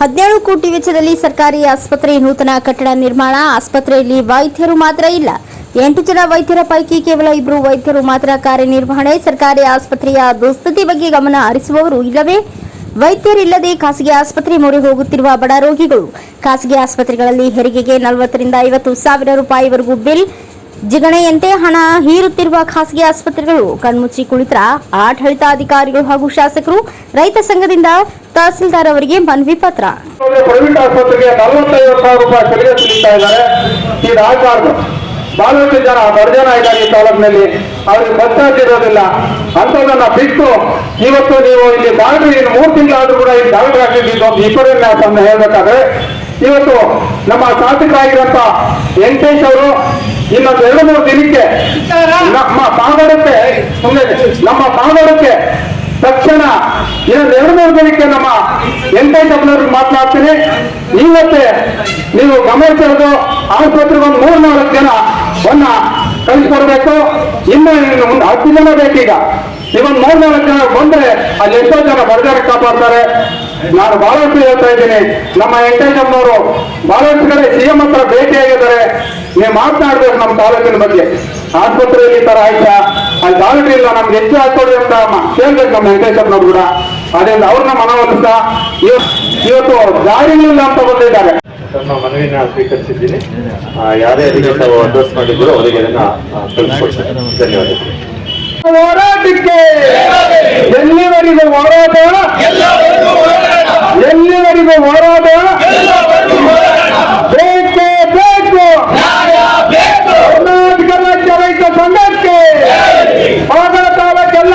ಹದಿನೇಳು ಕೋಟಿ ವೆಚ್ಚದಲ್ಲಿ ಸರ್ಕಾರಿ ಆಸ್ಪತ್ರೆ ನೂತನ ಕಟ್ಟಡ ನಿರ್ಮಾಣ. ಆಸ್ಪತ್ರೆಯಲ್ಲಿ ವೈದ್ಯರು ಮಾತ್ರ ಇಲ್ಲ. ಎಂಟು ಜನ ವೈದ್ಯರ ಪೈಕಿ ಕೇವಲ ಇಬ್ಬರು ವೈದ್ಯರು ಮಾತ್ರ ಕಾರ್ಯನಿರ್ವಹಣೆ. ಸರ್ಕಾರಿ ಆಸ್ಪತ್ರೆಯ ದುಸ್ಥಿತಿ ಬಗ್ಗೆ ಗಮನ ಹರಿಸುವವರು ಇಲ್ಲವೇ? ವೈದ್ಯರಿಲ್ಲದೆ ಖಾಸಗಿ ಆಸ್ಪತ್ರೆ ಮೊರೆ ಹೋಗುತ್ತಿರುವ ಬಡ ರೋಗಿಗಳು. ಖಾಸಗಿ ಆಸ್ಪತ್ರೆಗಳಲ್ಲಿ ಹೆರಿಗೆಗೆ ನಲವತ್ತರಿಂದ ಐವತ್ತು ಸಾವಿರ ರೂಪಾಯಿವರೆಗೂ ಬಿಲ್. ಜಿಗಣೆಯಂತೆ ಹಣ ಹೀರುತ್ತಿರುವ ಖಾಸಗಿ ಆಸ್ಪತ್ರೆಗಳು, ಕಣ್ಮುಚ್ಚಿ ಕುಳಿತರ ಆಡಳಿತಾಧಿಕಾರಿಗಳು ಹಾಗೂ ಶಾಸಕರು, ರೈತ ಸಂಘದಿಂದ ತಹಸೀಲ್ದಾರ್ ಅವರಿಗೆ ಮನವಿ ಪತ್ರ. ಪ್ರೈವೇಟ್ ಆಸ್ಪತ್ರೆಗೆ ನಲವತ್ತೈದು ಸಾವಿರ ರೂಪಾಯಿ ತೆರಿಗೆ ಸಿಗ್ತಾ ಇದ್ದಾರೆ. ಇದು ಆಗಬಾರ್ದು ಬಹಳಷ್ಟು ಜನ ಬರ್ಜನ ಜನ ಇದ್ದಾರೆ ಈ ತಾಲೂಕಿನಲ್ಲಿ. ಅವ್ರಿಗೆ ಬಚ್ಚಾಗಿರೋದಿಲ್ಲ ಅಂತದನ್ನ ಬಿಟ್ಟು ಇವತ್ತು ನೀವು ಇಲ್ಲಿ ಡಾಕ್ಟರ್ ಮೂರು ತಿಂಗಳಾದ್ರೂ ಕೂಡ ಇಲ್ಲಿ ಡಾಕ್ಟರ್ ಆಗಿದ್ದು ಒಂದು ಅಂತ ಹೇಳ್ಬೇಕಾದ್ರೆ ಇವತ್ತು ನಮ್ಮ ಶಾಸಕರಾಗಿರಂತ ವೆಂಕಟೇಶ್ ಅವರು ಇನ್ನೊಂದು ಎರಡು ಮೂರು ದಿನಕ್ಕೆ ನಮ್ಮ ಪಾಂಗಡಕ್ಕೆ ನಮ್ಮ ಪಾಂಗಡಕ್ಕೆ ತಕ್ಷಣ ಇನ್ನೊಂದು ಎರಡು ಮೂರು ದಿನಕ್ಕೆ ನಮ್ಮ ವೆಂಕಟೇಶಪ್ಪನವ್ರಿಗೆ ಮಾತನಾಡ್ತೀನಿ. ಇವತ್ತೇ ನೀವು ಗಮನಿಸಿರೋದು ಆಸ್ಪತ್ರೆಗೆ ಒಂದು ಮೂರ್ ನಾಲ್ಕು ಜನ ಒನ್ನ ಕಳಿಸ್ಕೊಡ್ಬೇಕು. ಒಂದು ಹತ್ತು ಜನ ಬೇಕೀಗ. ನೀವೊಂದು ಮೂರ್ ನಾಲ್ಕು ಜನ ಬಂದ್ರೆ ಅಲ್ಲಿ ಎಷ್ಟೋ ಜನ ಬರ್ಗಾರ ಕಾಪಾಡ್ತಾರೆ. ನಾನು ಬಹಳಷ್ಟು ಹೇಳ್ತಾ ಇದ್ದೀನಿ ನಮ್ಮ ವೆಂಕಟೇಶಪ್ಪನವರು ಬಹಳಷ್ಟು ಕಡೆ ಸಿಎಂ ಹತ್ರ ಭೇಟಿಯಾಗಿದ್ದಾರೆ. ನೀವು ಮಾತನಾಡ್ಬೇಕು ನಮ್ಮ ತಾಲೂಕಿನ ಬಗ್ಗೆ. ಆಸ್ಪತ್ರೆಯಲ್ಲಿ ಈ ತರ ಆಯ್ತಾ? ಅಲ್ಲಿ ತಾಲೂಕು ಇಲ್ಲ ನಮ್ಗೆ ಹೆಚ್ಚು ಹಾಕೊಡಿ ಅಂತ ಅಮ್ಮ ಕೇಳ್ಬೇಕು ನಮ್ಮ ವೆಂಕಟೇಶಪ್ಪನವ್ರು ಕೂಡ. ಅದರಿಂದ ಅವ್ರನ್ನ ಮನವೊಲಿಸ ಇವತ್ತು ಇವತ್ತು ಇಲ್ಲ ಅಂತ ಬಂದಿದ್ದಾರೆ. ತಮ್ಮ ಮನವಿನ ಸ್ವೀಕರಿಸಿದ್ದೀನಿ. ಆ, ಯಾರೇ ಅದಕ್ಕೆ ತಾವು ಅಡ್ರೆಸ್ ಮಾಡಿದ್ರು ಅವರಿಗೆ ಅದನ್ನ ಕಳಿಸ್ಕೊಡ್ತೇನೆ ಧನ್ಯವಾದಗಳು. ಹೋರಾಟಕ್ಕೆ में मोहरा